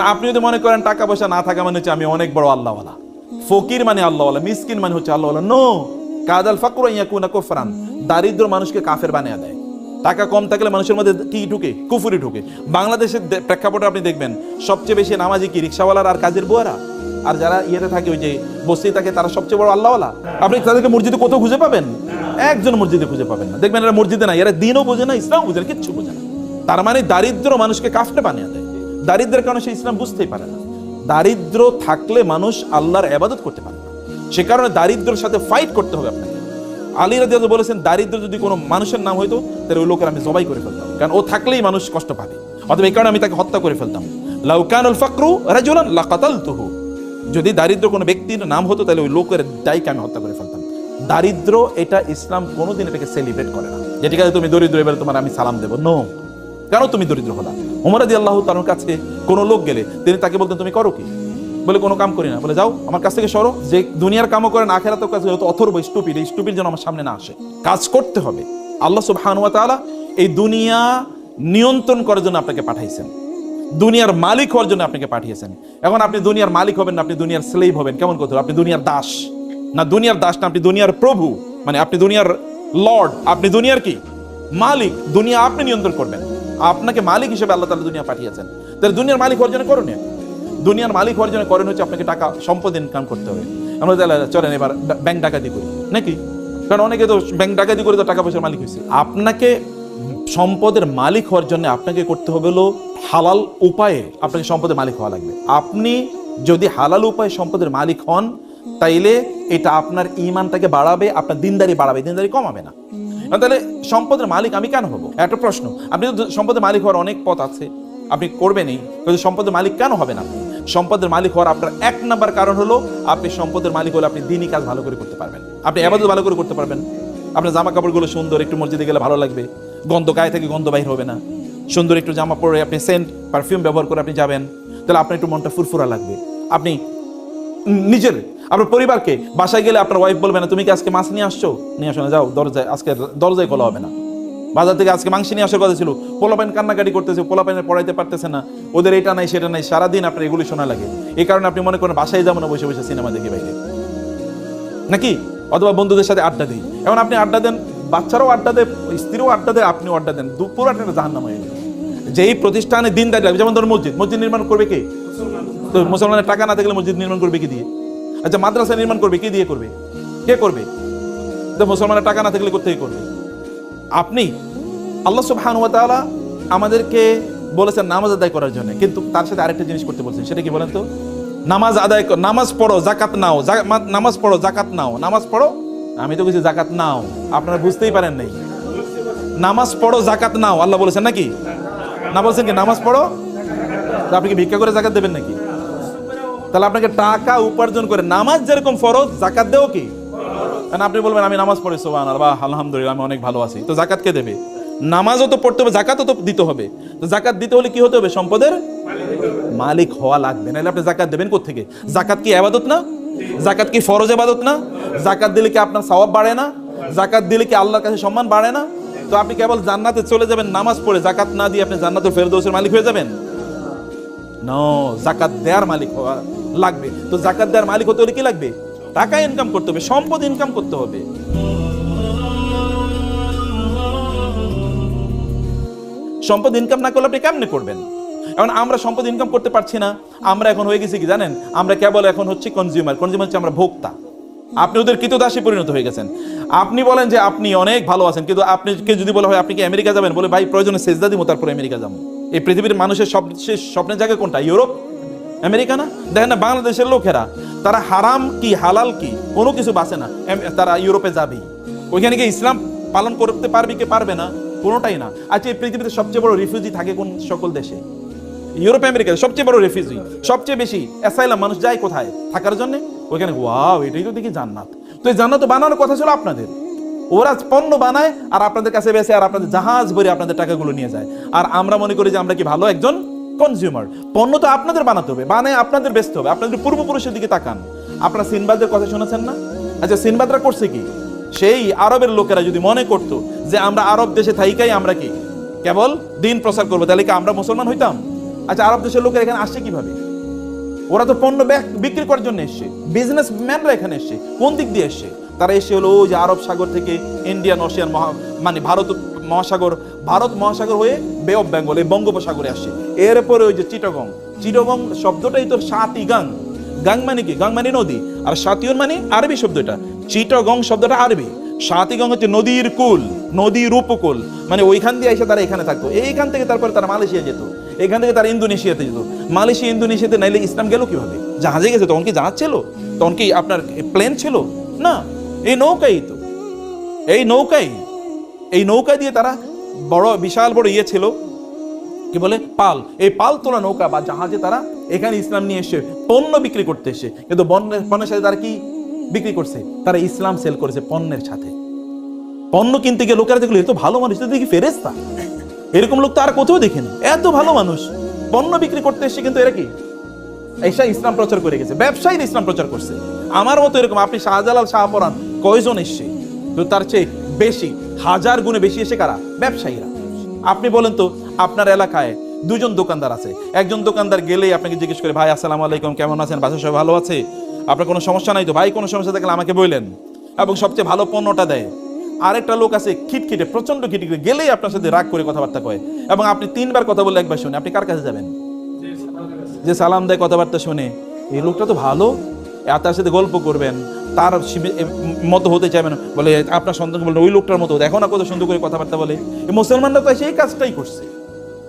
আপনি যদি মনে করেন টাকা পয়সা না থাকা মানে হচ্ছে আমি অনেক বড় আল্লাহওয়ালা। ফকির মানে আল্লাহওয়ালা, মিসকিন মানে হচ্ছে আল্লাহওয়ালা। নো কাদাল ফাকর ইয়াকুনা কুফরান। দারিদ্র মানুষকে কাফের বানিয়ে দেয়। টাকা কম থাকলে মানুষের মধ্যে কি ঢুকে? কুফুরি ঢুকে। বাংলাদেশের প্রেক্ষাপটে আপনি দেখবেন, সবচেয়ে বেশি নামাজি কি, রিক্সাওয়ালার আর কাজের বুয়ারা? আর যারা ইয়েতে থাকে, ওই যে বস্তি থাকে, তারা সবচেয়ে বড় আল্লাহওয়ালা? আপনি তাদেরকে মসজিদে কোথাও খুঁজে পাবেন? একজন মসজিদে খুঁজে পাবেন না। দেখবেন এরা মসজিদে না এরা দিনও বোঝে না ইসলাম বোঝে না, কিচ্ছু বোঝে না। তার মানে দারিদ্র মানুষকে কাফটে বানিয়ে দেয়। দারিদ্রের কারণে সে ইসলাম বুঝতেই পারে না। দারিদ্র থাকলে মানুষ আল্লাহর এবাদত করতে পারে না। সে কারণে দারিদ্রের সাথে ফাইট করতে হবে আপনাকে। আলী রাজি বলেছেন, দারিদ্র যদি কোনো মানুষের নাম হইতো, তাহলে ওই লোকের আমি জবাই করে ফেলতাম। কারণ ও থাকলেই মানুষ কষ্ট পাবে। অথবা এই কারণে আমি তাকে হত্যা করে ফেলতাম। লাউকানুল ফাকরু রাজুলান লাকাতালতুহু। যদি দারিদ্র কোনো ব্যক্তির নাম হতো, তাহলে ওই লোকের দায়কে আমি হত্যা করে ফেলতাম। দারিদ্র এটা ইসলাম কোনোদিন এটাকে সেলিব্রেট করে না। যে ঠিক আছে তুমি দরিদ্র এবারে তোমার আমি সালাম দেবো। নো কেন তুমি দরিদ্র হলা? উমরাদি আল্লাহ তার কাছে কোনো লোক গেলে তিনি তাকে বলতেন, তুমি করো কি? বলে, কোনো কাম করি না। বলে, যাও, আমার কাছ থেকে সরো। যে দুনিয়ার কামও করেন আখেরাতের কাছে হয়তো অথর্ব স্টুপিড, এই স্টুপিড যেন আমার সামনে না আসে। কাজ করতে হবে। আল্লাহ সুবহানুয়া তাআলা এই দুনিয়া নিয়ন্ত্রণ করার জন্য আপনাকে পাঠাইছেন। দুনিয়ার মালিক হওয়ার জন্য আপনাকে পাঠিয়েছেন। এখন আপনি দুনিয়ার মালিক হবেন না, আপনি দুনিয়ার স্লেভ হবেন। কেমন কথা? আপনি দুনিয়ার দাস। না, দুনিয়ার দাস না, আপনি দুনিয়ার প্রভু। মানে আপনি দুনিয়ার লর্ড আপনি দুনিয়ার কি? মালিক। দুনিয়া আপনি নিয়ন্ত্রণ করবেন। আপনাকে মালিক হিসেবে আল্লাহ তাআলা দুনিয়া পাঠিয়েছেন। তাহলে দুনিয়ার মালিক জন্য করণীয়? দুনিয়ার মালিক জন্য করেন হচ্ছে আপনাকে টাকা সম্পদ ইনকাম করতে হবে। আমরা তাহলে চলেন এবার ব্যাংক ডাকাতি করি। নাকি? কারণ অনেকে তো ব্যাংক ডাকাতি করে তো টাকা পয়সার মালিক হয়েছে। আপনাকে সম্পদের মালিক হওয়ার জন্য আপনাকে করতে হবে হলো হালাল উপায়ে আপনাকে সম্পদের মালিক হওয়া লাগবে। আপনি যদি হালাল উপায়ে সম্পদের মালিক হন তাইলে এটা আপনার ইমানটাকে বাড়াবে আপনার দিনদারি বাড়াবে দিনদারি কমাবে না, তাহলে সম্পদের মালিক আমি কেন হব? একটা প্রশ্ন। আপনি তো সম্পদের মালিক হওয়ার অনেক পথ আছে। আপনি করবেনই, কিন্তু সম্পদের মালিক কেন হবেন আপনি? সম্পদের মালিক হওয়ার আপনার এক নাম্বার কারণ হলো, আপনি সম্পদের মালিক হলে আপনি দিনই কাজ ভালো করে করতে পারবেন। আপনি আবাদত ভালো করে করতে পারবেন। আপনার জামা কাপড়গুলো সুন্দর, একটু মসজিদে গেলে ভালো লাগবে। গন্ধ গায়ে থেকে গন্ধ বাইর হবে না। সুন্দর একটু জামা পরে আপনি সেন্ট পারফিউম ব্যবহার করে আপনি যাবেন। তাহলে আপনার একটু মনটা ফুরফুরা লাগবে। আপনি নিজের, আপনার পরিবারকে। বাসায় গেলে আপনার ওয়াইফ বলবে না, তুমি কি আজকে মাছ নিয়ে আসছো? নিয়ে আসো না, যাও, দরজায়, আজকে দরজায় খোলা হবে না। বাজার থেকে আজকে মাংস নিয়ে আসার কথা ছিল। পোলাপাইন কান্নাকাটি করতেছে পোলাপাইনের পড়াইতে পারতেছে না। ওদের এটা নাই, সেটা নাই, সারাদিন আপনার এগুলি শোনা লাগে। এই কারণে আপনি মনে করেন, বাসায় যাব না, বসে বসে সিনেমা দেখি বাইরে। নাকি? অথবা বন্ধুদের সাথে আড্ডা দিই। এখন আপনি আড্ডা দেন, বাচ্চারাও আড্ডা দেয়, স্ত্রীও আড্ডা দেয়, আপনিও আড্ডা দেন। দু- পুরো একটা জাহান্নাম হয়ে যেই প্রতিষ্ঠানে দিন দাঁড়িয়ে যেমন ধরুন মসজিদ। মসজিদ নির্মাণ করবে কে? তো মুসলমানের টাকা না থাকলে মসজিদ নির্মাণ করবে কি দিয়ে? আচ্ছা মাদ্রাসা নির্মাণ করবে কি দিয়ে করবে? কে করবে? তো মুসলমানের টাকা না থাকলে কোথেকে করবে? আপনি, আল্লাহ সুবহান ওয়া আমাদেরকে বলেছেন নামাজ আদায় করার জন্য, কিন্তু তার সাথে আরেকটা জিনিস করতে বলছেন, সেটা কি বলেন তো? নামাজ আদায় নামাজ পড়ো জাকাত নাও নামাজ পড়ো জাকাত নাও, নামাজ পড়ো? আমি তো কিছু জাকাত নাও, আপনারা বুঝতেই পারেন নাই। নামাজ পড়ো জাকাত নাও, আল্লাহ বলেছেন নাকি? না বলছেন কি, নামাজ পড়ো? তা আপনি কি ভিক্ষা করে জাকাত দেবেন নাকি? তাহলে আপনাকে টাকা উপার্জন করে নামাজ যেরকম ফরজ, জাকাত দেও কি? কারণ আপনি বলবেন, আমি নামাজ পড়ি সোহান বা আলহামদুলিল্লাহ, আমি অনেক ভালো আছি। তো জাকাত কে দেবে? নামাজও তো পড়তে হবে, জাকাতও তো দিতে হবে। তো জাকাত দিতে হলে কি হতে হবে? সম্পদের মালিক হওয়া লাগবে। নাহলে আপনি জাকাত দেবেন থেকে জাকাত কি আবাদত না? জাকাত কি ফরজ আবাদত না? জাকাত দিলে কি আপনার সওয়াব বাড়ে না? জাকাত দিলে কি আল্লাহর কাছে সম্মান বাড়ে না? তো আপনি কেবল জান্নাতে চলে যাবেন, নামাজ পড়ে জাকাত না দিয়ে আপনি জান্নাতুল ফেরদৌসের মালিক হয়ে যাবেন? জাকাত দেওয়ার মালিক হওয়া লাগবে। তো জাকাত দেওয়ার মালিক হতে হলে কি লাগবে? টাকা ইনকাম করতে হবে, সম্পদ ইনকাম করতে হবে। সম্পদ ইনকাম না করলে আপনি কেমনে করবেন? এখন আমরা সম্পদ ইনকাম করতে পারছি না, আমরা এখন হয়ে গেছি কি জানেন? আমরা কেবল এখন হচ্ছে কনজিউমার কনজিউমার হচ্ছে আমরা ভোক্তা। আপনি ওদের কৃতদাসী পরিণত হয়ে গেছেন। আপনি বলেন যে আপনি অনেক ভালো আছেন, কিন্তু আপনি যদি বলা হয়, আপনি কি আমেরিকা যাবেন? বলে, ভাই, প্রয়োজনে সেজদা দিব, তারপরে আমেরিকা যাব। এই পৃথিবীর মানুষের সব শেষ স্বপ্নের জায়গা কোনটা? ইউরোপ? আমেরিকা না? দেখেন না, বাংলাদেশের লোকেরা, তারা হারাম কি, হালাল কি? কোনো কিছু বাঁচে না। তারা ইউরোপে যাবেই। ওইখানে গিয়ে ইসলাম পালন করতে পারবে কি পারবে না? কোনোটাই না। আচ্ছা এই পৃথিবীতে সবচেয়ে বড় রিফিউজি থাকে কোন সকল দেশে? ইউরোপ আমেরিকাতে সবচেয়ে বড় রেফিউজি সবচেয়ে বেশি অ্যাসাইলাম মানুষ যায় কোথায়? থাকার জন্য? ওইখানে ওয়াও এটাই তো দেখি জান্নাত। তো এই জান্নাত বানানোর কথা ছিল আপনাদের। ওরা পণ্য বানায় আর আপনাদের কাছে বেসে আর আপনাদের জাহাজ ভরে আপনাদের টাকাগুলো নিয়ে যায়। আর আমরা মনে করি যে আমরা কি ভালো একজন কনজিউমার পণ্য তো আপনাদের বানাতে হবে, বানায় আপনাদের বেচতে হবে। আপনাদের পূর্বপুরুষের দিকে তাকান। আপনারা সিনবাদের কথা শুনেছেন না? আচ্ছা সিনবাদরা করছে কি? সেই আরবের লোকেরা যদি মনে করতো যে আমরা আরব দেশে থাইকাই আমরা কি? কেবল দিন প্রচার করব, তাহলে কি আমরা মুসলমান হইতাম? আচ্ছা আরব দেশের লোকের এখানে আসছে কীভাবে? ওরা তো পণ্য বিক্রি করার জন্য এসছে। বিজনেস ম্যানরা এখানে এসছে। কোন দিক দিয়ে এসছে? তারা এসে হলো ওই যে আরব সাগর থেকে ইন্ডিয়ান ওশিয়ান মহা মানে ভারত মহাসাগর ভারত মহাসাগর হয়ে বে অফ বেঙ্গল এই বঙ্গোপসাগরে আসছে এরপরে ওই যে চিটগং। চিটগং শব্দটাই তো সাতি গাং গাং মানে কি? গাং মানে নদী। আর সাতিয়ন মানে আরবি শব্দটা চিটগং শব্দটা আরবি। সাতিগং হচ্ছে নদীর কুল, নদীর উপকূল। মানে ওইখান দিয়ে এসে তারা এখানে থাকতো। এইখান থেকে তারপরে তারা মালয়েশিয়া যেত। এখান থেকে তারা ইন্দোনেশিয়াতে যেত। মালয়েশিয়া, ইন্দোনেশিয়াতে নাইলে ইসলাম গেল কীভাবে? জাহাজে গেছে। তখন কি জাহাজ ছিল? তখন কি আপনার প্লেন ছিল? না। এই নৌকাই তো। এই নৌকাই, এই নৌকা দিয়ে তারা বড় বিশাল বড় ইয়ে ছিল। কি বলে? পাল। এই পাল তোলা নৌকা বা জাহাজে তারা এখানে ইসলাম নিয়ে এসে পণ্য বিক্রি করতে এসে, কিন্তু পণ্যের সাথে তারা কি বিক্রি করছে? তারা ইসলাম সেল করেছে পণ্যের সাথে। পণ্য কিনতে গিয়ে লোকেরা দেখল, এ তো ভালো মানুষ দেখি ফেরেস্তা এরকম লোক তো আর কোথাও দেখিনি এত ভালো মানুষ। পণ্য বিক্রি করতে এসে কিন্তু এরা কি? এসা ইসলাম প্রচার করে গেছে। ব্যবসায়ী ইসলাম প্রচার করছে। আমার মতো এরকম, আপনি শাহজালাল শাহপরান কয়জন এসছে? তো তার চেয়ে বেশি, হাজার গুণে বেশি এসে কারা? ব্যবসায়ীরা। আপনি বলেন তো, আপনার এলাকায় দুজন দোকানদার আছে। একজন দোকানদার গেলেই আপনাকে জিজ্ঞেস করে, ভাই, আসসালামু আলাইকুম, কেমন আছেন? বাসা সবাই ভালো আছে? আপনার কোনো সমস্যা নাই তো? ভাই, কোনো সমস্যা থাকলে আমাকে বললেন এবং সবচেয়ে ভালো পণ্যটা দেয়। আরেকটা লোক আছে খিটখিটে প্রচণ্ড খিটখিটে, গেলেই আপনার সাথে রাগ করে কথাবার্তা কয়। এবং আপনি তিনবার কথা বললে একবার শুনে। আপনি কার কাছে যাবেন? যে সালাম দেয় কথাবার্তা শুনে। এই লোকটা তো ভালো। তার সাথে গল্প করবেন। তার মতো হতে চাইবেন বলে, আপনার সন্তানকে বললেন ওই লোকটার মতো দেখো না কত সুন্দর করে কথাবার্তা বলে। মুসলমানরা তো সেই কাজটাই করছে।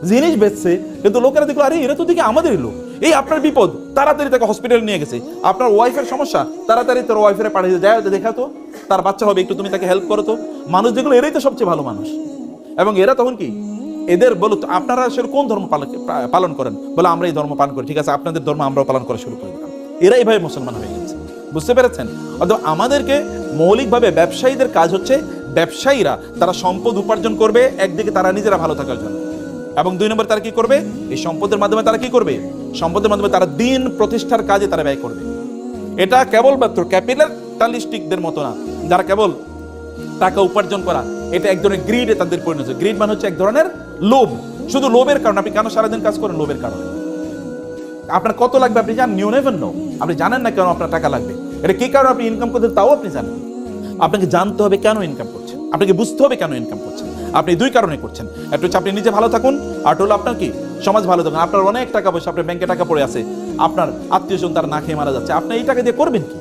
জিনিস বেচছে, কিন্তু লোকেরা দেখল, আরে, এরা তো দেখি আমাদেরই লোক। এই আপনার বিপদ, তাড়াতাড়ি তাকে হসপিটালে নিয়ে গেছে। আপনার ওয়াইফের সমস্যা, তাড়াতাড়ি তার ওয়াইফের পাঠিয়ে যায় দেখা তো, তার বাচ্চা হবে, একটু তুমি তাকে হেল্প করো তো। মানুষ যেগুলো এরাই তো সবচেয়ে ভালো মানুষ। এবং এরা তখন কি, এদের বলো আপনারা আসলে কোন ধর্ম পালন করেন? বলে, আমরা এই ধর্ম পালন করি। ঠিক আছে, আপনাদের ধর্ম আমরাও পালন করা শুরু করে দিলাম। এরা এইভাবে মুসলমান হয়ে গেছে। বুঝতে পেরেছেন? অর্থাৎ আমাদেরকে মৌলিকভাবে ব্যবসায়ীদের কাজ হচ্ছে ব্যবসায়ীরা তারা সম্পদ উপার্জন করবে, একদিকে তারা নিজেরা ভালো থাকার জন্য। এবং দুই নম্বর তারা কি করবে? এই সম্পদের মাধ্যমে তারা কি করবে? সম্পদের মাধ্যমে তারা দিন প্রতিষ্ঠার কাজে তারা ব্যয় করবে। এটা কেবলমাত্র ক্যাপিটালিস্টিকদের মতো না। যারা কেবল টাকা উপার্জন করা, এটা এক ধরনের গ্রিডে তাদের পরিণত গ্রিড মানে হচ্ছে এক ধরনের লোভ। শুধু লোভের কারণে, আপনি কেন সারাদিন কাজ করেন লোভের কারণে? আপনার কত লাগবে আপনি জানেন? নিউ নেভেন নো আপনি জানেন না কেন আপনার টাকা লাগবে? এটা কি কারণে আপনি ইনকাম করতে তাও আপনি জানেন। আপনাকে জানতে হবে কেন ইনকাম করছেন। আপনাকে বুঝতে হবে কেন ইনকাম করছেন। আপনি দুই কারণে করছেন। একটা হচ্ছে আপনি নিজে ভালো থাকুন, আর হলো আপনার কি? সমাজ ভালো থাকুন। আপনার অনেক টাকা পয়সা আপনার ব্যাংকে টাকা পড়ে আছে। আপনার আত্মীয় স্বজন তারা না খেয়ে মারা যাচ্ছে। আপনি এই টাকা দিয়ে করবেন কি?